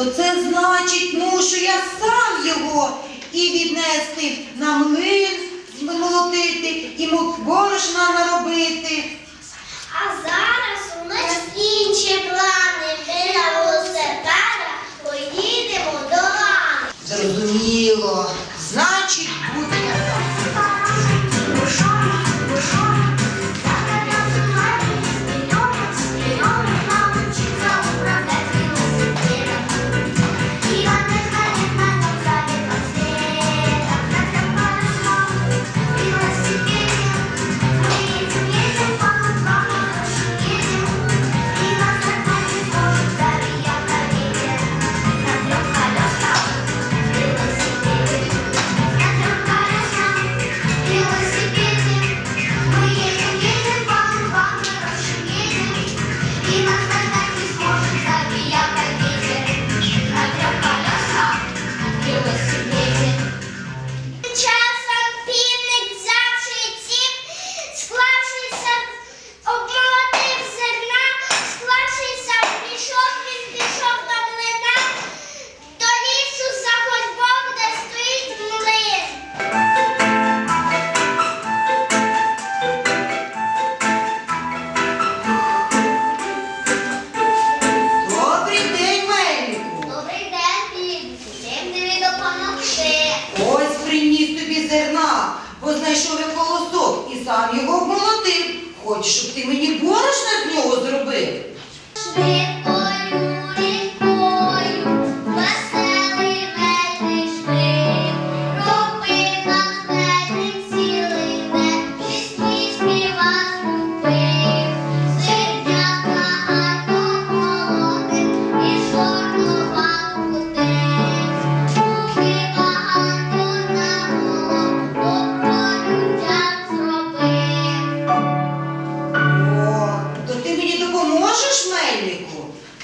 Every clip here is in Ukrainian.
то це значить, ну, мушу я сам його і віднести на млин змолотити, і мук борошна наробити. А зараз у нас інші плани. Ми на велосипедах поїдемо до лани. Зрозуміло, значить, буде.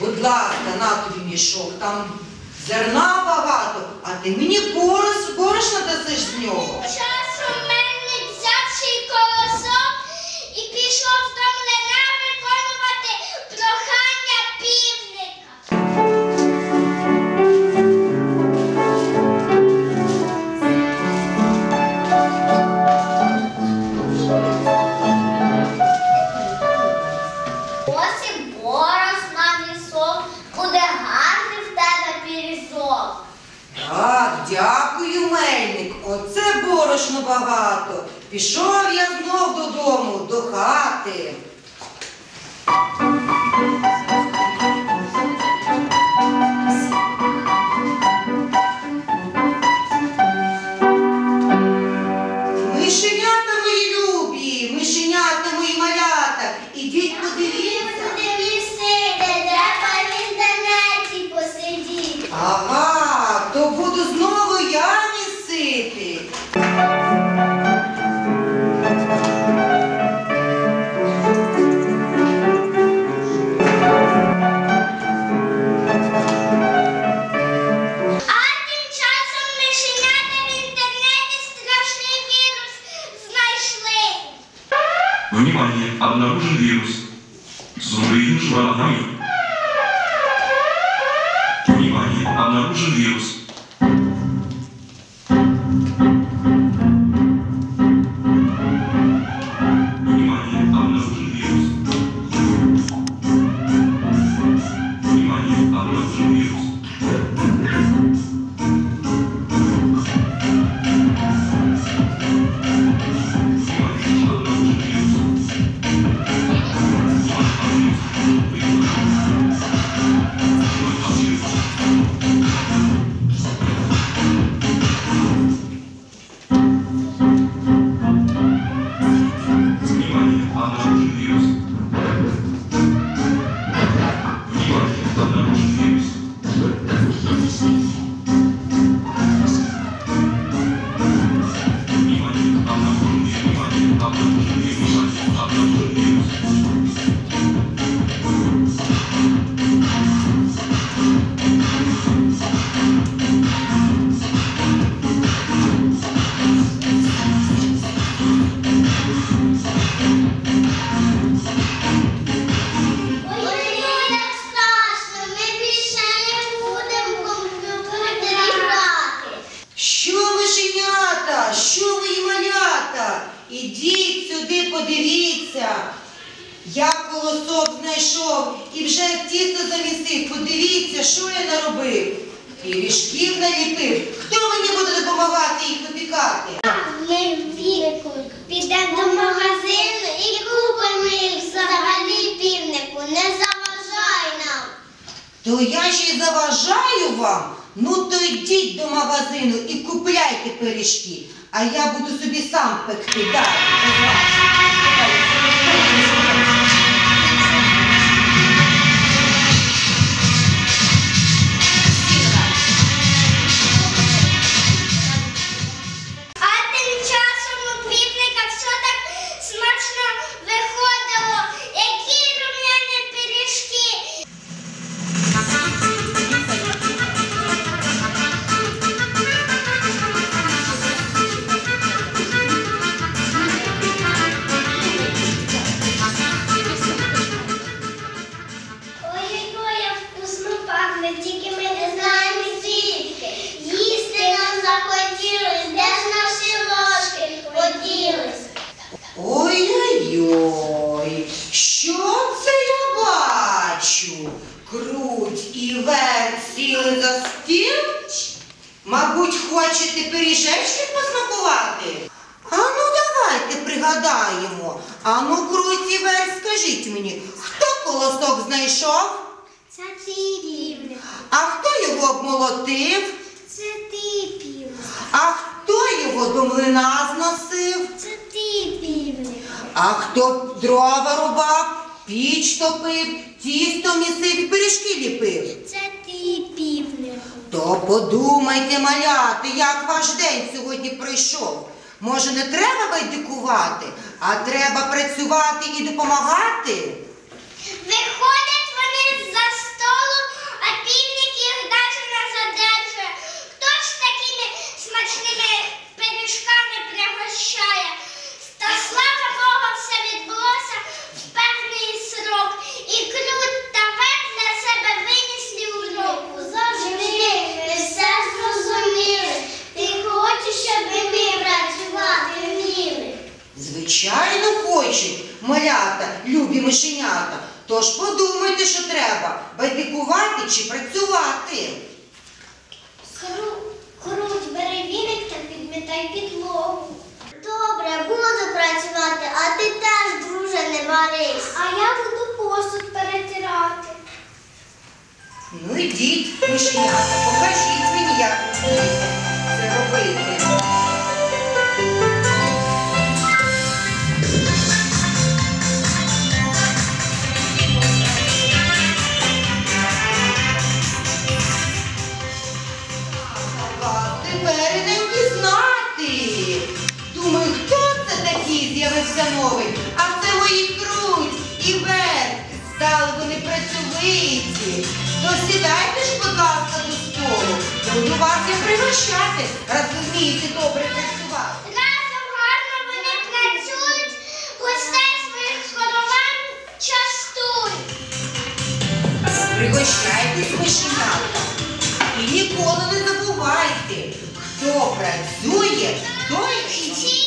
Будь ласка, на тобі мішок, там зерна багато, а ти мені борис, дасиш з нього. Що я наробив. Пиріжків наліпив. Хто мені буде допомагати їх випікати? Ми віку підемо до магазину і купимо їх взагалі півнику. Не заважай нам. То я ще й заважаю вам. Ну то йдіть до магазину і купляйте пиріжки, а я буду собі сам пекти. Далі, хочете пиріжечки посмакувати? А ну давайте пригадаємо. А ну, круть і скажіть мені, хто колосок знайшов? Це ти. А хто його обмолотив? Це ти півник. А хто його до млина зносив? Це ти півник. А хто дрова рубав, піч топив, тісто місив і пиріжки ліпив? Це ти півник. То подумайте, маляти, як ваш день сьогодні пройшов. Може, не треба байдикувати, а треба працювати і допомагати? Виходять вони за столу, а півник їх навіть не задержує. Хто ж такими смачними пиріжками пригощає? Працювати. Кру- Круть, бери віник та підмітай підлогу. Добре, буду працювати, а ти теж, друже, не варись. А я буду посуд перетирати. Ну ідіть, мишенята, покажіть мені, як це робити. Пригощати, раз ви вмієте добре працювати. Разом гарно вони працюють, гостей своїх хоровам частують. Пригощайтесь, мишенята. І ніколи не забувайте, хто працює, той і Ці